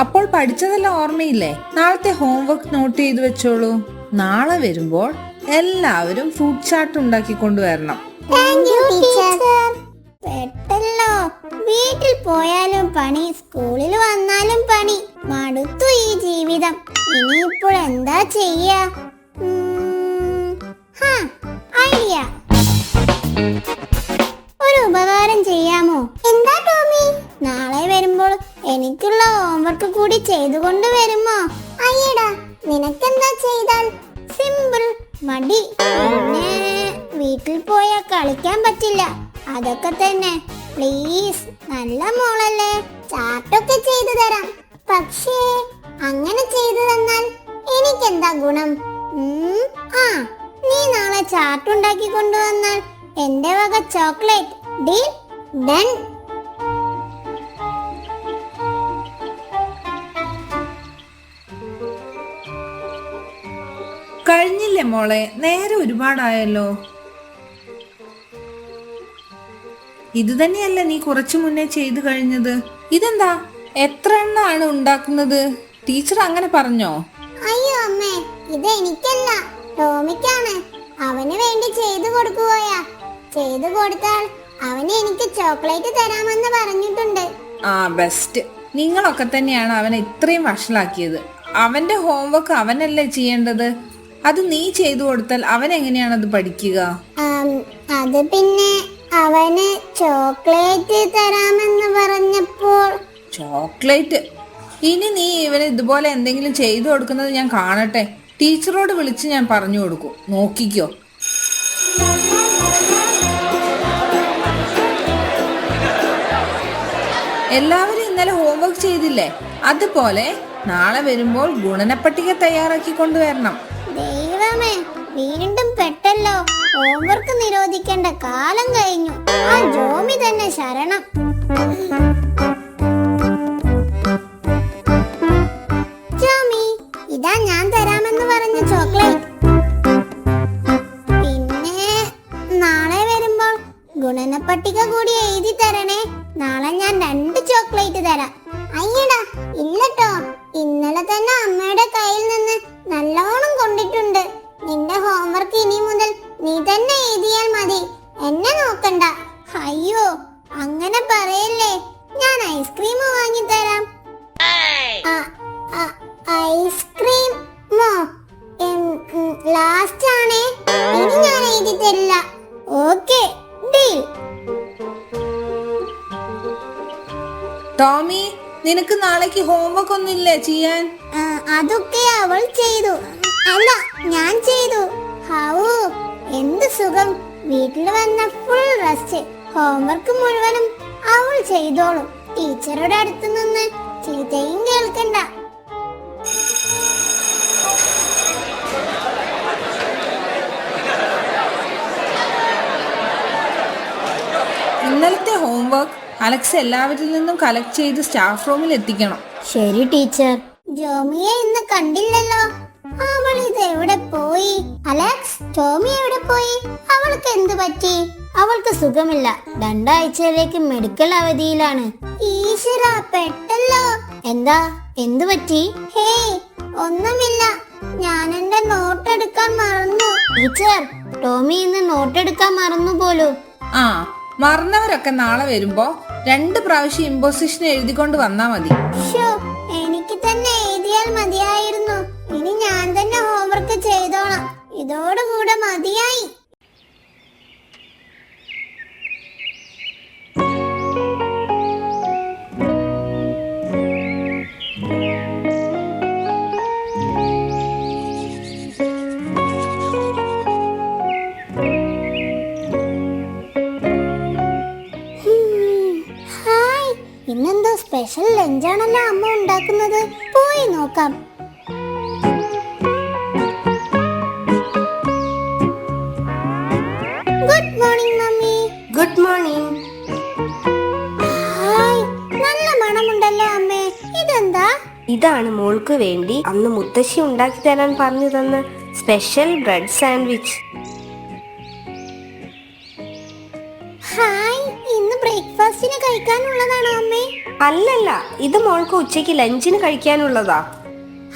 അപ്പോൾ പഠിച്ചതെല്ലാം ഓർമ്മയില്ലേ? നാളത്തെ ഹോംവർക്ക് നോട്ട് ചെയ്തു വെച്ചോളൂ. നാളെ വരുമ്പോൾ എല്ലാവരും ഫുഡ് ചാർട്ട് ഉണ്ടാക്കി കൊണ്ടുവരണം. വീട്ടിൽ പോയാലും പണി സ്കൂളിൽ വന്നാലും പണി. മടുത്തു ഈ ജീവിതം. ഇനിയിപ്പോൾ എന്താ ചെയ്യാ? പക്ഷേ അങ്ങനെ ചെയ്തു തന്നാൽ എനിക്കെന്താ ഗുണം? ആ നീ നാളെ ചാർട്ട് ഉണ്ടാക്കി കൊണ്ടുവന്നാൽ എന്റെ വക ചോക്ലേറ്റ്. Deal done. കഴിഞ്ഞില്ലേ മോളെ? നേരെ ഒരുപാടായല്ലോ. ഇത് തന്നെയല്ല നീ കുറച്ചു മുന്നേ ചെയ്തു കഴിഞ്ഞത്? ഇതെന്താ? എത്ര എണ്ണമാണ് ഉണ്ടാക്കുന്നത്? ടീച്ചർ അങ്ങനെ പറഞ്ഞോ? അയ്യോ അമ്മേ ഇത് എനിക്കല്ല. ടോമിക്കാണ് അവന് വേണ്ടി ചെയ്തു കൊടുക്കുകയാ. ചെയ്തു കൊടുത്താൽ അവന് എനിക്ക് ചോക്ലേറ്റ് തരാമെന്ന് പറഞ്ഞിട്ടുണ്ട്. ആ ബെസ്റ്റ്. നിങ്ങളൊക്കെ തന്നെയാണ് അവനെ ഇത്രയും വഷളാക്കിയത്. അവന്റെ ഹോംവർക്ക് അവനല്ലേ ചെയ്യേണ്ടത്? അത് നീ ചെയ്തു കൊടുത്താൽ അവൻ എങ്ങനെയാണ് അത് പഠിക്കുക? അത് പിന്നെ അവന് ചോക്ലേറ്റ് തരാമെന്ന് പറഞ്ഞപ്പോൾ ചോക്ലേറ്റ്. ഇനി നീ ഇവന് ഇതുപോലെ എന്തെങ്കിലും ചെയ്തു കൊടുക്കുന്നത് ഞാൻ കാണട്ടെ. ടീച്ചറോട് വിളിച്ച് ഞാൻ പറഞ്ഞു കൊടുക്കും. നോക്കിക്കോ. എല്ലാവരും ഇന്നലെ ഹോംവർക്ക് ചെയ്തില്ലേ? അതുപോലെ നാളെ വരുമ്പോൾ ഗുണനപ്പട്ടിക തയ്യാറാക്കി കൊണ്ടുവരണം. ദൈവമേ വീണ്ടും പെട്ടല്ലോ. ഹോംവർക്ക് നിരോധിക്കേണ്ട കാലം കഴിഞ്ഞു. ആ ജോമി തന്നെ ശരണം. പറഞ്ഞ ചോക്ലേറ്റ്. പിന്നെ നാളെ വരുമ്പോൾ ഗുണന പട്ടിക കൂടി എഴുതി തരണേ. നാളെ ഞാൻ രണ്ട് ചോക്ലേറ്റ് തരാം. അയ്യടാ ഇല്ലട്ടോ. ലാസ്റ്റ് ആണേ. ഇനി ഞാൻ എഴുതി തരില്ല ഓക്കെ ഡീൽ ടോമി നിനക്ക് നാളേക്ക് ഹോംവർക്ക് ഒന്നുമില്ലേ ചെയ്യാൻ? അതൊക്കെ അവൾ ചെയ്തു. അല്ല ഞാൻ ചെയ്തു. ഹാവൂ എന്ത് സുഖം. വീട്ടിൽ വന്ന ഫുൾ റെസ്റ്റ് ഹോംവർക്ക് മുഴുവനും അവൾ ചെയ്തോളും. ടീച്ചറുടെ അടുത്ത് നിന്ന് ചീത്തയും കേൾക്കണ്ട. ഹോംവർക്ക് അലക്സ് എല്ലാവരിൽ നിന്നും കളക്ട് ചെയ്ത് സ്റ്റാഫ് റൂമിൽ എത്തിക്കണം. ശരി ടീച്ചർ. ജോമിയെ ഇന്ന് കണ്ടില്ലല്ലോ. അവൾ ഇത് എവിടെ പോയി? അലക്സ് ടോമി എവിടെ പോയി? അവൾക്ക് എന്ത് പറ്റി? അവൾക്ക് സുഖമില്ല. രണ്ടാഴ്ചയിലേക്ക് മെഡിക്കൽ അവധിയിലാണ്. ഈശ്വര പെട്ടല്ലോ. എന്താ എന്ത് പറ്റി? ഹേയ് ഒന്നുമില്ല. ഞാൻ എന്റെ നോട്ട് എടുക്കാൻ മറന്നു. ടീച്ചർ ടോമി ഇന്ന് നോട്ട് എടുക്കാൻ മറന്നു പോലും. ആ മറന്നവരൊക്കെ നാളെ വരുമ്പോ രണ്ട് പ്രാവശ്യം ഇമ്പോസിഷൻ എഴുതിക്കൊണ്ട് വന്നാ മതി. എനിക്ക് തന്നെ എഴുതിയാൽ മതിയായിരുന്നു. ഇന്നെന്തോ സ്പെഷ്യൽ ലഞ്ചാണല്ലോ അമ്മ ഉണ്ടാക്കുന്നത്. പോയി നോക്കാം. Good morning mummy good morning hi നല്ല മണമുണ്ടല്ലോ അമ്മേ. ഇതെന്താ? ഇതാണ് മോൾക്ക് വേണ്ടി അന്ന് മുത്തശ്ശി ഉണ്ടാക്കി തരാൻ പറഞ്ഞു തന്ന സ്പെഷ്യൽ ബ്രെഡ് സാൻഡ്വിച്ച് കഴിക്കാനുള്ളതാണോ അമ്മേ? അല്ലല്ല ഇത് മോൾക്ക് ഉച്ചയ്ക്ക് ലഞ്ചിന് കഴിക്കാനുള്ളതാ.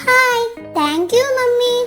Hi thank you mummy.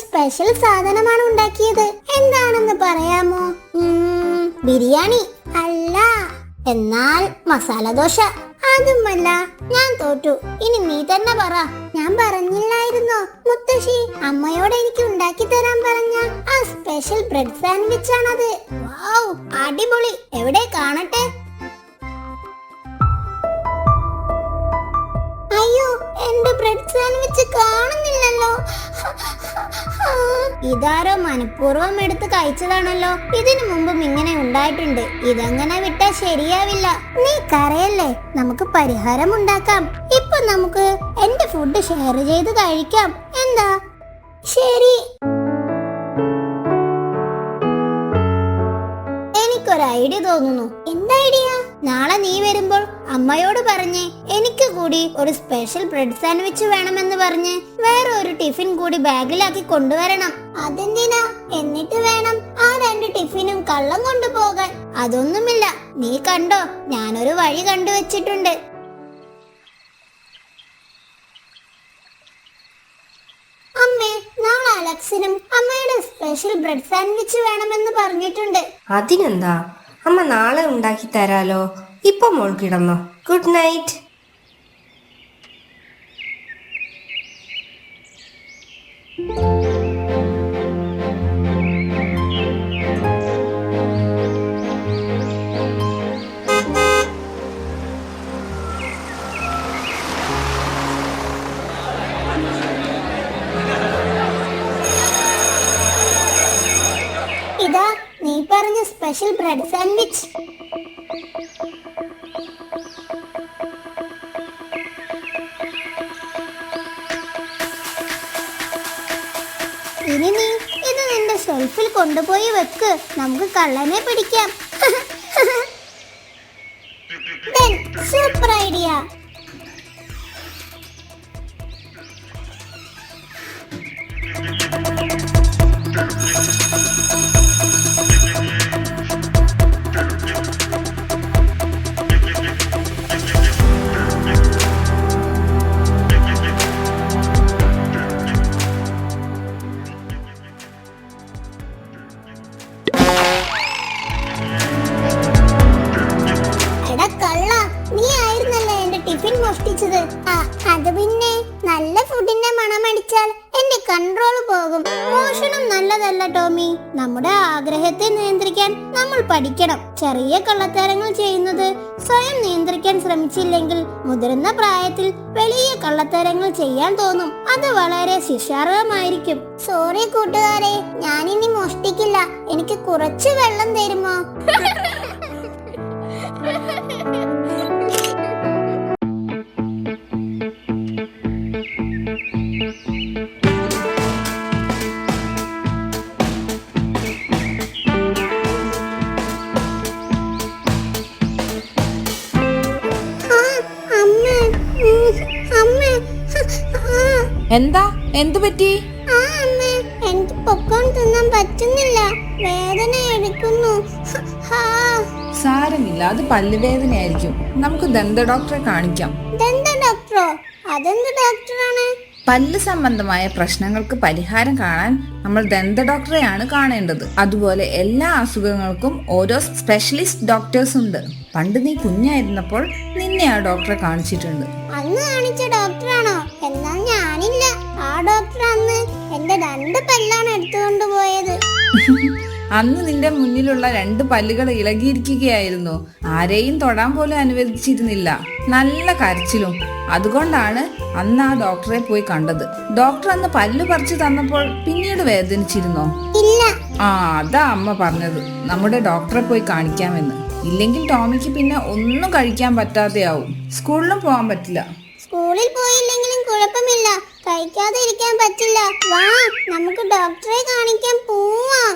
Special സാധനമാണ് ഉണ്ടാക്കിയത്. എന്താണെന്ന് പറയാമോ? ബിരിയാണി അല്ല. എന്നാൽ മസാല ദോശ. അതുമല്ല ഞാൻ തോറ്റു. ഇനി നീ തന്നെ പറ. ഞാൻ പറഞ്ഞില്ലായിരുന്നോ? മുത്തശ്ശി അമ്മയോട് എനിക്ക് ഉണ്ടാക്കി തരാൻ പറഞ്ഞ ആ സ്പെഷ്യൽ ബ്രെഡ് സാൻഡ്വിച്ച് ആണത്. വാവ് അടിപൊളി. എവിടെ കാണട്ടെ? ബ്രെഡ് വെച്ച് കാണുന്നില്ലല്ലോ. ഇതാരോ മനഃപൂർവം എടുത്ത് കഴിച്ചതാണല്ലോ. ഇതിനു മുമ്പും ഇങ്ങനെ ഉണ്ടായിട്ടുണ്ട്. ഇതങ്ങനെ വിട്ടാ ശരിയാവില്ല. നീ കരയല്ലേ? നമുക്ക് പരിഹാരം ഉണ്ടാക്കാം. ഇപ്പൊ നമുക്ക് എന്റെ ഫുഡ് ഷെയർ ചെയ്ത് കഴിക്കാം. എന്താ? ശരി. എനിക്കൊരു ഐഡിയ തോന്നുന്നു. എന്താ ഐഡിയ? നാളെ നീ വരുമ്പോൾ അമ്മയോട് പറഞ്ഞ് എനിക്ക് കൂടി ഒരു സ്പെഷ്യൽ ബ്രെഡ് സാൻഡ്വിച്ച് വേണമെന്ന് പറഞ്ഞ് വേറെ ഒരു ടിഫിൻ കൂടി ബാഗിലാക്കി കൊണ്ടുവരണം. അതെന്തിനാ? എന്നിട്ട് വേണം ആ രണ്ട് ടിഫിനും കള്ളം കൊണ്ടുപോകാൻ. അതൊന്നുമില്ല. നീ കണ്ടോ? ഞാനൊരു വഴി കണ്ടുവച്ചിട്ടുണ്ട്. അമ്മേ അമ്മയുടെ സ്പെഷ്യൽ ബ്രെഡ് സാൻഡ്വിച്ച് വേണമെന്ന് പറഞ്ഞിട്ടുണ്ട്. അതിനെന്താ? അമ്മ നാളെ ഉണ്ടാക്കി തരാലോ. ഇപ്പൊ മോൾ കിടന്നോ. Good night. Special bread sandwich ഇനി നീ ഇത് നിന്റെ ഷെൽഫിൽ കൊണ്ടുപോയി വെക്ക്. നമുക്ക് കള്ളനെ പിടിക്കാം. സൂപ്പർ ഐഡിയ നമ്മൾ പഠിക്കണം. ചെറിയ കള്ളത്തരങ്ങൾ ചെയ്യുന്നത് സ്വയം നിയന്ത്രിക്കാൻ ശ്രമിച്ചില്ലെങ്കിൽ മുതിർന്ന പ്രായത്തിൽ വലിയ കള്ളത്തരങ്ങൾ ചെയ്യാൻ തോന്നും. അത് വളരെ ശിക്ഷാർഹമായിരിക്കും. സോറി കൂട്ടുകാരെ ഞാനിനി മോഷ്ടിക്കില്ല. എനിക്ക് കുറച്ച് വെള്ളം തരുമോ? എന്താ? എന്തു പറ്റി? ആ, അമ്മ, എനിക്ക് പൊക്കോൺ തിന്നാൻ പറ്റുന്നില്ല. വേദന എടുക്കുന്നു. ഹാ, സാരമില്ല അത് പല്ലുവേദനയായിരിക്കും. നമുക്ക് ദന്ത ഡോക്ടറെ കാണിക്കാം. ഇതെന്താ ഡോക്ടറോ? അതെന്ത് ഡോക്ടറാണ്? പല്ല് സംബന്ധമായ പ്രശ്നങ്ങൾക്ക് പരിഹാരം കാണാൻ നമ്മൾ ദന്ത ഡോക്ടറെയാണ് കാണേണ്ടത്. അതുപോലെ എല്ലാ അസുഖങ്ങൾക്കും ഓരോ സ്പെഷ്യലിസ്റ്റ് ഡോക്ടേഴ്സ് ഉണ്ട്. പണ്ട് നീ കുഞ്ഞായിരുന്നപ്പോൾ നിന്നെ ആ ഡോക്ടറെ കാണിച്ചിട്ടുണ്ട്. അന്ന് കാണിച്ച ഡോക്ടറാണോ? എന്നാൽ ഡോക്ടർ അന്ന് എന്റെ രണ്ട് പല്ലാണ് എടുത്തുകൊണ്ട് പോയത്. അന്ന് നിന്റെ മുന്നിലുള്ള രണ്ട് പല്ലുകൾ ഇളകിയിരിക്കുകയായിരുന്നു. ആരെയും തൊടാൻ പോലും അനുവദിച്ചിരുന്നില്ല. നല്ല കരച്ചിലും. അതുകൊണ്ടാണ് അന്ന് ആ ഡോക്ടറെ പോയി കണ്ടത്. ഡോക്ടർ അന്ന് പല്ല് പറിച്ചു തന്നപ്പോൾ പിന്നീട് വേദനിച്ചിരുന്നോ? ഇല്ല. ആ അതാ അമ്മ പറഞ്ഞത്. നമ്മുടെ ഡോക്ടറെ പോയി കാണിക്കാമെന്ന്. ഇല്ലെങ്കിൽ ടോമിക്ക് പിന്നെ ഒന്നും കഴിക്കാൻ പറ്റാതെയാവും. സ്കൂളിലും പോകാൻ പറ്റില്ല. സ്കൂളിൽ പോയില്ലെങ്കിലും കുഴപ്പമില്ല. കഴിക്കാതെ ഇരിക്കാൻ പറ്റില്ല. വാ നമുക്ക് ഡോക്ടറെ കാണിക്കാൻ പോവാം.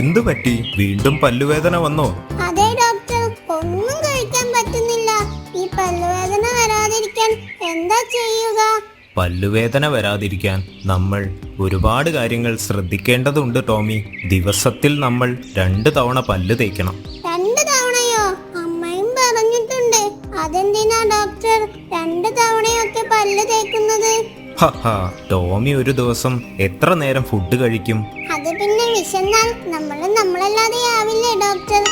എന്തു പറ്റി വീണ്ടും പല്ലുവേദന വന്നോ? പല്ലുവേദന വരാതിരിക്കാൻ നമ്മൾ ഒരുപാട് കാര്യങ്ങൾ ശ്രദ്ധിക്കേണ്ടതുണ്ട് ടോമി. ദിവസത്തിൽ നമ്മൾ രണ്ട് തവണ പല്ല് തേക്കണം. രണ്ട് തവണയോ? അമ്മയും പറഞ്ഞിട്ടുണ്ട്. അതെന്തിനാ ഡോക്ടർ രണ്ട് തവണയൊക്കെ പല്ല് തേക്കുന്നത്? ഹഹാ ടോമി ഒരു ദിവസം എത്ര നേരം ഫുഡ് കഴിക്കും? അത് പിന്നെ വിശന്നാൽ നമ്മൾ നമ്മളല്ലാതെ ആവില്ലേ ഡോക്ടർ?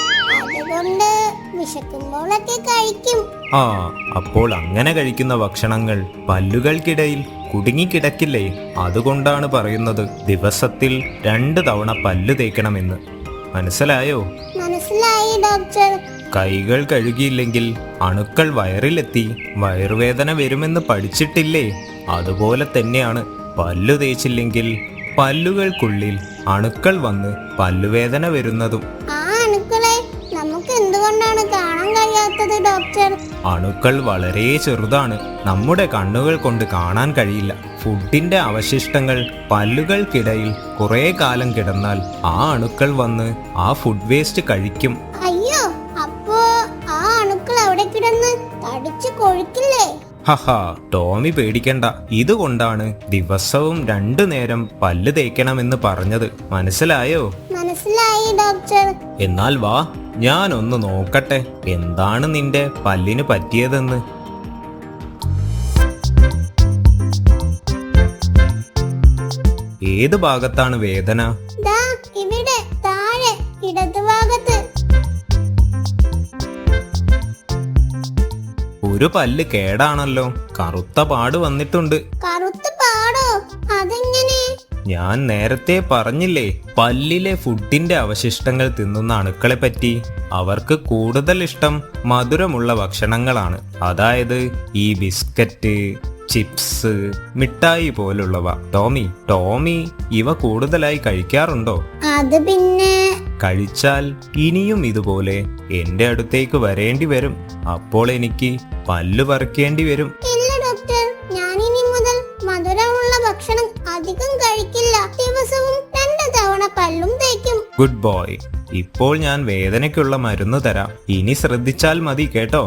അതുകൊണ്ട് വിശക്കുമ്പോഴൊക്കെ കഴിക്കും. ആ അപ്പോൾ അങ്ങനെ കഴിക്കുന്ന ഭക്ഷണങ്ങൾ പല്ലുകൾക്കിടയിൽ കുടുങ്ങിക്കിടക്കില്ലേ? അതുകൊണ്ടാണ് പറയുന്നത് ദിവസത്തിൽ രണ്ട് തവണ പല്ല് തേക്കണമെന്ന്. മനസ്സിലായോ? മനസ്സിലായി ഡോക്ടർ. കൈകൾ കഴുകിയില്ലെങ്കിൽ അണുക്കൾ വയറിലെത്തി വയറുവേദന വരുമെന്ന് പഠിച്ചിട്ടില്ലേ? അതുപോലെ തന്നെയാണ് പല്ലു തേച്ചില്ലെങ്കിൽ പല്ലുകൾക്കുള്ളിൽ അണുക്കൾ വന്ന് പല്ലുവേദന വരുന്നതും. ആ എന്തുകൊണ്ടാണ് കാണാൻ കഴിയാത്തത് ഡോക്ടർ അണുക്കൾ വളരെ ചെറുതാണ്. നമ്മുടെ കണ്ണുകൾ കൊണ്ട് കാണാൻ കഴിയില്ല. ഫുഡിന്റെ അവശിഷ്ടങ്ങൾ പല്ലുകൾക്കിടയിൽ കുറേ കാലം കിടന്നാൽ ആ അണുക്കൾ വന്ന് ആ ഫുഡ് വേസ്റ്റ് കഴിക്കും. അയ്യോ അപ്പോ ആ അണുക്കൾ അവിടെ കിടന്ന് തടിച്ചു കൊഴുക്കില്ലേ? ഹഹാ ടോമി പേടിക്കണ്ട. ഇതുകൊണ്ടാണ് ദിവസവും രണ്ടു നേരം പല്ല് തേക്കണമെന്ന് പറഞ്ഞത്. മനസ്സിലായോ? മനസ്സിലായി ഡോക്ടർ എന്നാൽ വാ ഞാനൊന്ന് നോക്കട്ടെ എന്താണ് നിന്റെ പല്ലിന് പറ്റിയതെന്ന്? ഏത് ഭാഗത്താണ് വേദന? ഇവിടെ താഴെ ഇടതുഭാഗത്ത്. ഒരു പല്ല് കേടാണല്ലോ. കറുത്ത പാട് വന്നിട്ടുണ്ട്. കറുത്ത പാടോ? അതെങ്ങനെ? ഞാൻ നേരത്തെ പറഞ്ഞില്ലേ പല്ലിലെ ഫുഡിന്റെ അവശിഷ്ടങ്ങൾ തിന്നുന്ന അണുക്കളെ പറ്റി. അവർക്ക് കൂടുതൽ ഇഷ്ടം മധുരമുള്ള ഭക്ഷണങ്ങളാണ്. അതായത് ഈ ബിസ്ക്കറ്റ് ചിപ്സ് മിഠായി പോലുള്ളവ. ടോമി ടോമി ഇവ കൂടുതലായി കഴിക്കാറുണ്ടോ? അത് പിന്നെ കഴിച്ചാൽ ഇനിയും ഇതുപോലെ എന്റെ അടുത്തേക്ക് വരേണ്ടി വരും. അപ്പോൾ എനിക്ക് പല്ലു പറിക്കേണ്ടി വരും. ഇല്ല ഡോക്ടർ ഞാൻ ഇനി മുതൽ മധുരമുള്ള ഭക്ഷണം അധികം കഴിക്കില്ല. ദിവസവും രണ്ട് തവണ പല്ലും തേക്കും. ഗുഡ് ബോയ് ഇപ്പോൾ ഞാൻ വേദനയ്ക്കുള്ള മരുന്ന് തരാം. ഇനി ശ്രദ്ധിച്ചാൽ മതി കേട്ടോ?